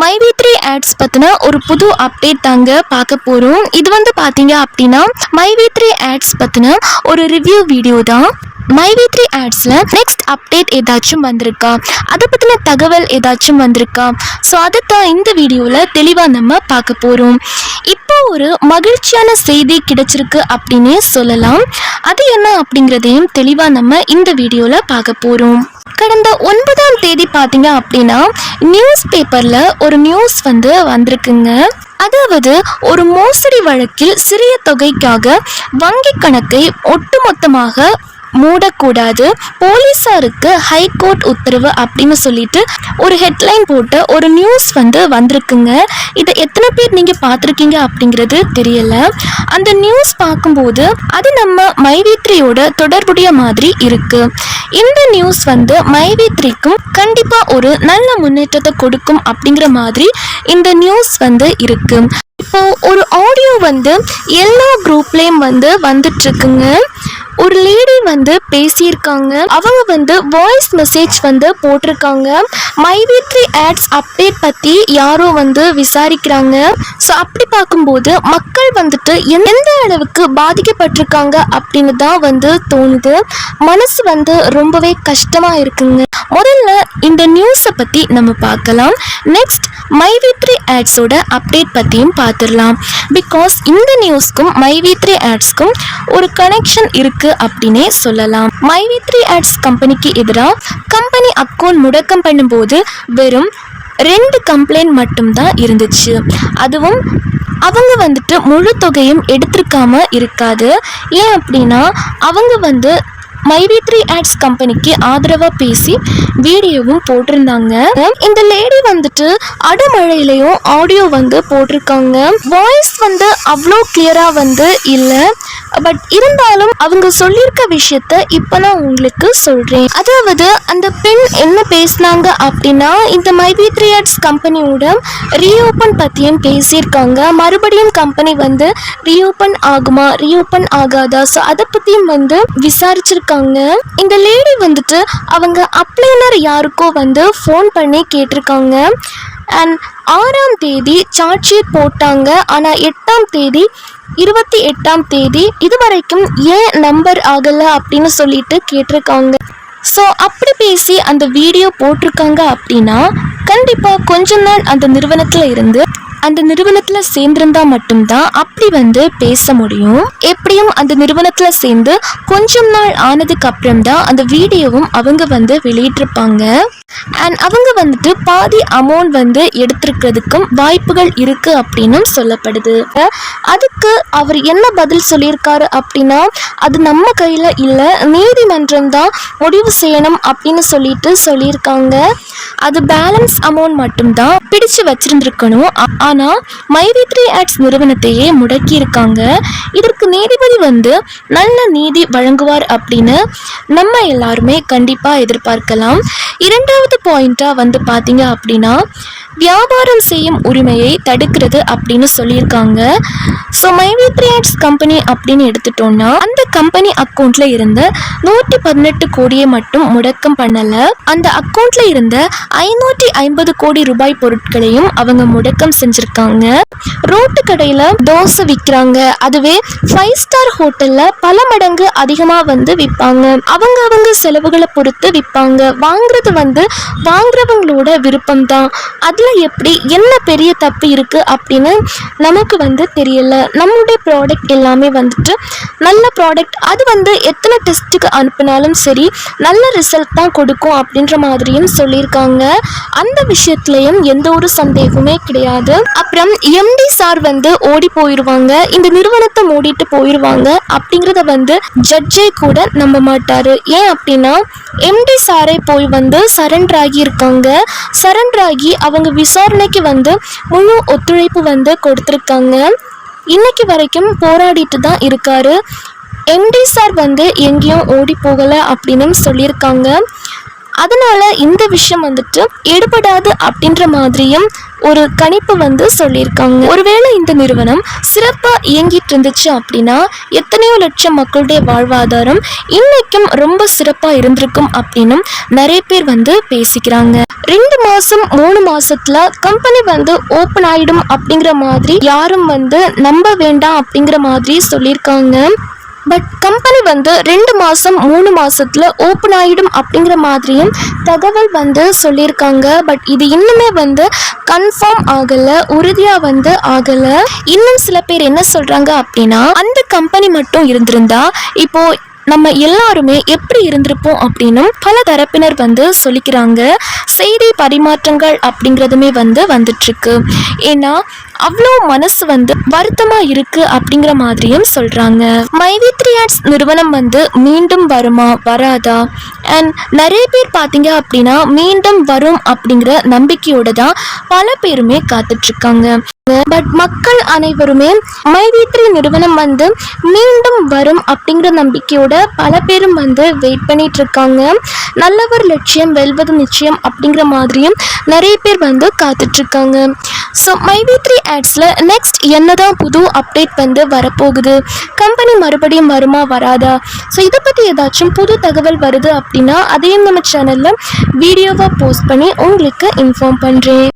மைவி three ads பற்றின ஒரு புது அப்டேட் தாங்க பார்க்க போகிறோம் இது வந்து பார்த்தீங்க அப்படின்னா மைவி த்ரீ ஆட்ஸ் பற்றின ஒரு ரிவ்யூ வீடியோ தான். மைவி த்ரீ ஆட்ஸில் நெக்ஸ்ட் அப்டேட் ஏதாச்சும் வந்திருக்கா? அதை பற்றின தகவல் ஏதாச்சும் வந்திருக்கா? ஸோ அதை தான் இந்த வீடியோவில் தெளிவாக நம்ம பார்க்க போகிறோம் இப்போ ஒரு மகிழ்ச்சியான செய்தி கிடைச்சிருக்கு அப்படின்னே சொல்லலாம். அது என்ன அப்படிங்கிறதையும் தெளிவாக நம்ம இந்த வீடியோவில் பார்க்க போகிறோம் கடந்த ஒன்பதாம் தேதி பார்த்தீங்க அப்படின்னா நியூஸ் பேப்பரில் ஒரு நியூஸ் வந்து வந்திருக்குங்க. அதாவது ஒரு மோசடி வழக்கில் சிறிய தொகைக்காக வங்கி கணக்கை ஒட்டுமொத்தமாக மூடக்கூடாது. போலீஸாருக்கு ஹைகோர்ட் உத்தரவு அப்படின்னு சொல்லிட்டு ஒரு ஹெட்லைன் போட்ட ஒரு நியூஸ் வந்து வந்திருக்குங்க. இதை எத்தனை பேர் நீங்கள் பார்த்துருக்கீங்க அப்படிங்கிறது தெரியல. அந்த நியூஸ் பார்க்கும்போது அது நம்ம மைவேத்ரியோட தொடர்புடைய மாதிரி இருக்கு. இந்த நியூஸ் வந்து மைவேத்ரிக்கும் கண்டிப்பாக ஒரு நல்ல முன்னேற்றத்தை கொடுக்கும் அப்படிங்கிற மாதிரி இந்த நியூஸ் வந்து இருக்கு. இப்போது ஒரு ஆடியோ வந்து எல்லா குரூப்லேயும் வந்து வந்துட்டுருக்குங்க. ஒரு லேடி வந்து பேசியிருக்காங்க. அவங்க வந்து வாய்ஸ் மெசேஜ் வந்து போட்டிருக்காங்க. மைவித்ரி ஆட்ஸ் அப்டேட் பற்றி யாரோ வந்து விசாரிக்கிறாங்க. ஸோ அப்படி பார்க்கும்போது மக்கள் வந்துட்டு எந்த அளவுக்கு பாதிக்கப்பட்டிருக்காங்க அப்படின்னு தான் வந்து தோணுது. மனசு வந்து ரொம்பவே கஷ்டமாக இருக்குங்க. முதல்ல இந்த நியூஸை பற்றி நம்ம பார்க்கலாம். நெக்ஸ்ட் மைவித்ரி ஆட்ஸோட அப்டேட் பற்றியும் பார்த்துடலாம். பிகாஸ் இந்த நியூஸ்க்கும் மைவித்ரி ஆட்ஸ்க்கும் ஒரு கனெக்ஷன் இருக்குது அப்படின்னே சொல்லலாம். மைவித்ரி ஆட்ஸ் கம்பெனிக்கு எதிராக கம்பெனி அக்கௌண்ட் முடக்கம் பண்ணும்போது வெறும் ரெண்டு கம்ப்ளைண்ட் மட்டும்தான் இருந்துச்சு. அதுவும் அவங்க வந்துட்டு முழு தொகையும் எடுத்திருக்காம இருக்காது. ஏன் அப்படின்னா அவங்க வந்து மைவி த்ரீ ஆட்ஸ் கம்பெனிக்கு ஆதரவாக பேசி வீடியோவும் போட்டிருந்தாங்க. இந்த லேடி வந்துட்டு அடமழையிலையும் ஆடியோ வந்து போட்டிருக்காங்க. வாய்ஸ் வந்து அவ்வளோ கிளியராக வந்து இல்லை. பட் இருந்தாலும் அவங்க சொல்லியிருக்க விஷயத்த இப்போ நான் உங்களுக்கு சொல்கிறேன் அதாவது அந்த பெண் என்ன பேசினாங்க அப்படின்னா இந்த மைவி த்ரீ ஆட்ஸ் கம்பெனியோட ரீஓப்பன் பற்றியும் பேசியிருக்காங்க. மறுபடியும் கம்பெனி வந்து ரீஓப்பன் ஆகுமா ரீஓப்பன் ஆகாதா? ஸோ அதை பற்றியும் வந்து விசாரிச்சிருக்காங்க. இந்த லேடி வந்துட்டு அவங்க அப்ளைனர் யாருக்கோ வந்து ஃபோன் பண்ணி கேட்டிருக்காங்க. அண்ட் ஆறாம் தேதி சார்ஜ் ஷீட் போட்டாங்க. ஆனால் எட்டாம் தேதி இருபத்தி எட்டாம் தேதி இதுவரைக்கும் ஏன் நம்பர் ஆகலை அப்படின்னு சொல்லிட்டு கேட்டிருக்காங்க. ஸோ அப்படி பேசி அந்த வீடியோ போட்டிருக்காங்க அப்படின்னா கண்டிப்பாக கொஞ்ச நாள் அந்த நிறுவனத்தில் இருந்து அந்த நிறுவனத்தில் சேர்ந்திருந்தா மட்டும்தான் அப்படி வந்து பேச முடியும். எப்படியும் அந்த நிறுவனத்தில் சேர்ந்து கொஞ்சம் நாள் ஆனதுக்கு அப்புறம் தான் அந்த வீடியோவும் அவங்க வந்து வெளியிட்டிருப்பாங்க. அண்ட் அவங்க வந்துட்டு பாதி அமௌண்ட் வந்து எடுத்திருக்கிறதுக்கும் வாய்ப்புகள் இருக்கு அப்படின்னும் சொல்லப்படுது. அதுக்கு அவர் என்ன பதில் சொல்லியிருக்காரு அப்படின்னா அது நம்ம கையில் இல்லை நீதிமன்றம் தான் முடிவு செய்யணும் அப்படின்னு சொல்லிட்டு சொல்லியிருக்காங்க. அது பேலன்ஸ் அமௌண்ட் மட்டும்தான் பிடிச்சு வச்சிருந்துருக்கணும். ஆனால் மைவி த்ரீ ஆட்ஸ் நிறுவனத்தையே முடக்கியிருக்காங்க. இதற்கு நமக்கு நீதிபதி வந்து நல்ல நீதி வழங்குவார் அப்படின்னு நம்ம எல்லாருமே கண்டிப்பாக எதிர்பார்க்கலாம். இரண்டாவது பாயிண்ட்டாக வந்து பார்த்தீங்க அப்படின்னா வியாபாரம் செய்யும் உரிமையை தடுக்கிறது அப்படின்னு சொல்லியிருக்காங்க. ஸோ மைவி பிரியாட்ஸ் கம்பெனி அப்படின்னு எடுத்துட்டோம்னா அந்த கம்பெனி அக்கௌண்ட்ல இருந்த நூற்றி பதினெட்டு கோடியை மட்டும் முடக்கம் பண்ணலை. அந்த அக்கௌண்ட்ல இருந்த ஐநூற்றி ஐம்பது கோடி ரூபாய் பொருட்களையும் அவங்க முடக்கம் செஞ்சுருக்காங்க. ரோட்டு கடையில் தோசை விற்கிறாங்க அதுவே ஃபைவ் ஸ்டார் ஹோட்டலில் பல மடங்கு அதிகமாக வந்து விற்பாங்க அவங்க அவங்க செலவுகளை பொறுத்து விற்பாங்க வாங்குறது வந்து வாங்குறவங்களோட விருப்பம் தான் அதில் எப்படி என்ன பெரிய தப்பு இருக்குது அப்படின்னு நமக்கு வந்து தெரியல. நம்மளுடைய ப்ராடக்ட் எல்லாமே வந்துட்டு நல்ல ப்ராடக்ட் அது வந்து எத்தனை டெஸ்ட்டுக்கு அனுப்பினாலும் சரி நல்ல ரிசல்ட் தான் கொடுக்கும் அப்படின்ற மாதிரியும் சொல்லியிருக்காங்க. அந்த விஷயத்துலையும் எந்த ஒரு சந்தேகமே கிடையாது. அப்புறம் எம்டி சார் வந்து ஓடி போயிடுவாங்க இந்த நிறுவனத்தை மூடிட்டு போயிடுவாங்க அப்படிங்கிறத வந்து ஜட்ஜே கூட நம்ப மாட்டாரு. ஏன் அப்படின்னா எம்டி சாரே போய் வந்து சரண்டர் ஆகி இருக்காங்க. சரண்டர் ஆகி அவங்க விசாரணைக்கு வந்து முழு ஒத்துழைப்பு வந்து கொடுத்துருக்காங்க. இன்னைக்கு வரைக்கும் போராடிட்டு தான் இருக்காரு. எம்டி சார் வந்து எங்கேயும் ஓடி போகலை அப்படின்னு சொல்லியிருக்காங்க. அதனால இந்த விஷயம் வந்துட்டு எடுபடாது அப்படின்ற மாதிரியும் ஒரு கணிப்பு வந்து சொல்லியிருக்காங்க. ஒருவேளை இந்த நிறுவனம் சிறப்பாக இயங்கிட்டு இருந்துச்சு அப்படின்னா எத்தனையோ லட்சம் மக்களுடைய வாழ்வாதாரம் இன்னைக்கும் ரொம்ப சிறப்பாக இருந்திருக்கும் அப்படின்னும் நிறைய பேர் வந்து பேசிக்கிறாங்க. ரெண்டு மாதம் மூணு மாதத்தில் கம்பெனி வந்து ஓப்பன் ஆகிடும் அப்படிங்கிற மாதிரி யாரும் வந்து நம்ப வேண்டாம் அப்படிங்கிற மாதிரி சொல்லியிருக்காங்க. பட் கம்பெனி வந்து ரெண்டு மாதம் மூணு மாதத்தில் ஓப்பன் ஆகிடும் அப்படிங்கிற மாதிரியும் தகவல் வந்து சொல்லியிருக்காங்க. பட் இது இன்னுமே வந்து கன்ஃபார்ம் ஆகலை உறுதியாக வந்து ஆகலை. இன்னும் சில பேர் என்ன சொல்கிறாங்க அப்படின்னா அந்த கம்பெனி மட்டும் இருந்திருந்தா இப்போது நம்ம எல்லாருமே எப்படி இருந்திருப்போம் அப்படின்னும் பல தரப்பினர் வந்து சொல்லிக்கிறாங்க. செய்தி பரிமாற்றங்கள் அப்படிங்கிறதுமே வந்து வந்துட்டுருக்கு ஏன்னா அவ்வளோ மனசு வந்து வருத்தமாக இருக்குது அப்படிங்கிற மாதிரியும் சொல்கிறாங்க மைவி த்ரீ ஆட்ஸ் நிறுவனம் வந்து மீண்டும் வருமா வராதா? அண்ட் நிறைய பேர் பார்த்தீங்க அப்படின்னா மீண்டும் வரும் அப்படிங்கிற நம்பிக்கையோடு தான் பல பேருமே காத்துட்ருக்காங்க. பட் மக்கள் அனைவருமே மைவி த்ரீ நிறுவனம் வந்து மீண்டும் வரும் அப்படிங்கிற நம்பிக்கையோட பல பேரும் வந்து வெயிட் பண்ணிட்டு இருக்காங்க நல்லவர் லட்சியம் வெல்வது நிச்சயம் அப்படிங்கிற மாதிரியும் நிறைய பேர் வந்து காத்துட்ருக்காங்க. ஸோ மைவித்ரி ஆட்ஸில் நெக்ஸ்ட் என்னதான் புது அப்டேட் வந்து வரப்போகுது? கம்பெனி மறுபடியும் வருமா வராதா? ஸோ இதை பற்றி ஏதாச்சும் புது தகவல் வருது அப்படின்னா அதையும் நம்ம சேனலில் வீடியோவாக போஸ்ட் பண்ணி உங்களுக்கு இன்ஃபார்ம் பண்ணுறேன்